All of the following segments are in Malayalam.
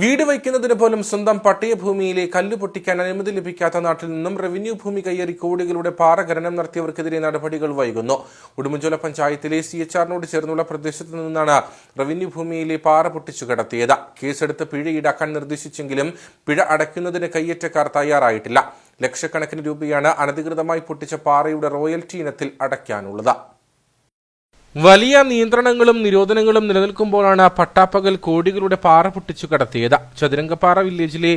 വീട് വയ്ക്കുന്നതിന് പോലും സ്വന്തം പട്ടയഭൂമിയിലെ കല്ല് പൊട്ടിക്കാൻ അനുമതി ലഭിക്കാത്ത നാട്ടിൽ നിന്നും റവന്യൂ ഭൂമി കയ്യേറി കോടികളുടെ പാറഖനനം നടത്തിയവർക്കെതിരെ നടപടികൾ വൈകുന്നു. ഉടുമ്പൻചോല പഞ്ചായത്തിലെ സി എച്ച് ആറിനോട് ചേർന്നുള്ള പ്രദേശത്ത് നിന്നാണ് റവന്യൂ ഭൂമിയിലെ പാറ പൊട്ടിച്ചു കടത്തിയത്. കേസെടുത്ത് പിഴ ഈടാക്കാൻ നിർദ്ദേശിച്ചെങ്കിലും പിഴ അടയ്ക്കുന്നതിന് കയ്യേറ്റക്കാർ തയ്യാറായിട്ടില്ല. ലക്ഷക്കണക്കിന് രൂപയാണ് അനധികൃതമായി പൊട്ടിച്ച പാറയുടെ റോയൽറ്റി ഇനത്തിൽ അടയ്ക്കാനുള്ളത്. വലിയ നിയന്ത്രണങ്ങളും നിരോധനങ്ങളും നിലനിൽക്കുമ്പോഴാണ് പട്ടാപ്പകൽ കോടികളുടെ പാറ പൊട്ടിച്ചു കടത്തിയത്. ചതുരംഗപ്പാറ വില്ലേജിലെ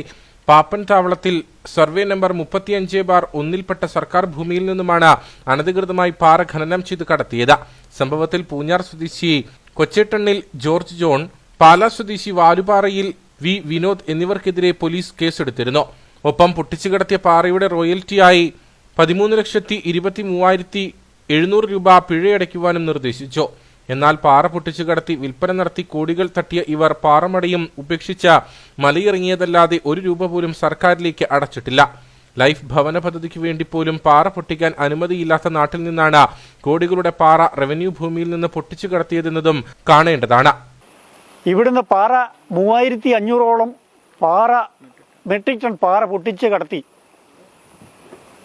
പാപ്പൻ താവളത്തിൽ സർവേ നമ്പർ മുപ്പത്തിയഞ്ച് ബാർ ഒന്നിൽപ്പെട്ട സർക്കാർ ഭൂമിയിൽ നിന്നുമാണ് അനധികൃതമായി പാറ ഖനനം ചെയ്ത് കടത്തിയത്. സംഭവത്തിൽ പൂഞ്ഞാർ സ്വദേശി കൊച്ചേട്ടണ്ണിൽ ജോർജ് ജോൺ പാലാ സ്വദേശി വാലുപാറയിൽ വി വിനോദ് എന്നിവർക്കെതിരെ പോലീസ് കേസെടുത്തിരുന്നു. ഒപ്പം പൊട്ടിച്ചു കടത്തിയ പാറയുടെ റോയൽറ്റിയായി പതിമൂന്ന് ലക്ഷത്തി ഇരുപത്തി മൂവായിരത്തി എഴുന്നൂറ് രൂപ പിഴയടയ്ക്കുവാനും നിർദ്ദേശിച്ചു. എന്നാൽ പാറ പൊട്ടിച്ചു കടത്തി വിൽപ്പന നടത്തി കോടികൾ തട്ടിയ ഇവർ പാറമടയും ഉപേക്ഷിച്ച മലയിറങ്ങിയതല്ലാതെ ഒരു രൂപ പോലും സർക്കാരിലേക്ക് അടച്ചിട്ടില്ല. ലൈഫ് ഭവന പദ്ധതിക്ക് വേണ്ടി പോലും പാറ പൊട്ടിക്കാൻ അനുമതിയില്ലാത്ത നാട്ടിൽ നിന്നാണ് കോടികളുടെ പാറ റവന്യൂ ഭൂമിയിൽ നിന്ന് പൊട്ടിച്ചു കടത്തിയതെന്നതും കാണേണ്ടതാണ്. ഇവിടുന്ന് പാറ മൂവായിരത്തി അഞ്ഞൂറോളം പാറ മെട്രിക് ടൺ പാറ പൊട്ടിച്ച് കടത്തി.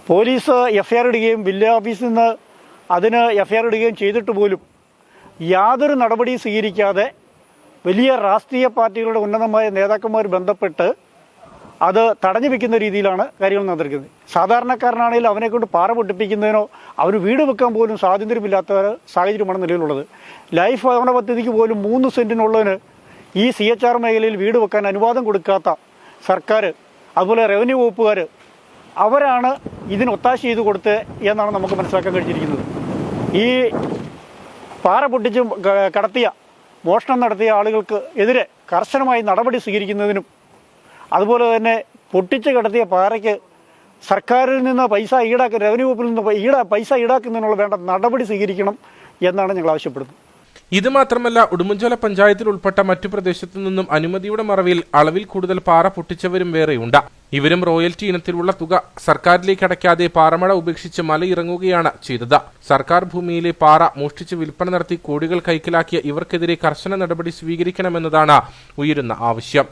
പോലീസ് എഫ്ഐആർ ഇടുകയും വില്ലേജ് ഓഫീസിൽ നിന്ന് അതിന് എഫ്ഐആർ ഇടുകയും ചെയ്തിട്ട് പോലും യാതൊരു നടപടിയും സ്വീകരിക്കാതെ വലിയ രാഷ്ട്രീയ പാർട്ടികളുടെ ഉന്നതമായ നേതാക്കന്മാർ ബന്ധപ്പെട്ട് അത് തടഞ്ഞു വെക്കുന്ന രീതിയിലാണ് കാര്യങ്ങൾ നടന്നിരിക്കുന്നത്. സാധാരണക്കാരനാണെങ്കിൽ അവനെ കൊണ്ട് പാറ പൊട്ടിപ്പിക്കുന്നതിനോ അവന് വീട് വെക്കാൻ പോലും സ്വാതന്ത്ര്യമില്ലാത്ത സാഹചര്യമാണ് നിലവിലുള്ളത്. ലൈഫ് ഭവന പദ്ധതിക്ക് പോലും മൂന്ന് സെന്റിനുള്ളതിന് ഈ സി എച്ച് ആർ മേഖലയിൽ വീട് വെക്കാൻ അനുവാദം കൊടുക്കാത്ത സർക്കാർ അതുപോലെ റവന്യൂ വകുപ്പുകാർ അവരാണ് ഇതിന് ഒത്താശ ചെയ്ത് കൊടുത്ത് എന്നാണ് നമുക്ക് മനസ്സിലാക്കാൻ കഴിഞ്ഞിരിക്കുന്നത്. ഈ പാറ പൊട്ടിച്ച് കടത്തിയ മോഷണം നടത്തിയ ആളുകൾക്ക് എതിരെ കർശനമായി നടപടി സ്വീകരിക്കുന്നതിനും അതുപോലെ തന്നെ പൊട്ടിച്ച് കടത്തിയ പാറയ്ക്ക് സർക്കാരിൽ നിന്ന് പൈസ ഈടാക്കുക റവന്യൂ വകുപ്പിൽ നിന്ന് ഈടാ പൈസ ഈടാക്കുന്നതിനുള്ള വേണ്ട നടപടി സ്വീകരിക്കണം എന്നാണ് ഞങ്ങൾ ആവശ്യപ്പെടുന്നത്. ഇത് മാത്രമല്ല ഉടുമ്പൻചോല പഞ്ചായത്തിൽ ഉൾപ്പെട്ട മറ്റു പ്രദേശത്തു നിന്നും അനുമതിയുടെ മറവിൽ അളവിൽ കൂടുതൽ പാറ പൊട്ടിച്ചവരും വേറെയുണ്ട്. ഇവരും റോയൽറ്റി ഇനത്തിലുള്ള തുക സർക്കാരിലേക്ക് അടയ്ക്കാതെ പാറമഴ ഉപേക്ഷിച്ച് മലയിറങ്ങുകയാണ് ചെയ്തത്. സർക്കാർ ഭൂമിയിലെ പാറ മോഷ്ടിച്ച് വിൽപ്പന നടത്തി കോടികൾ കൈക്കലാക്കിയ ഇവർക്കെതിരെ കർശന നടപടി സ്വീകരിക്കണമെന്നതാണ് ഉയരുന്ന ആവശ്യം.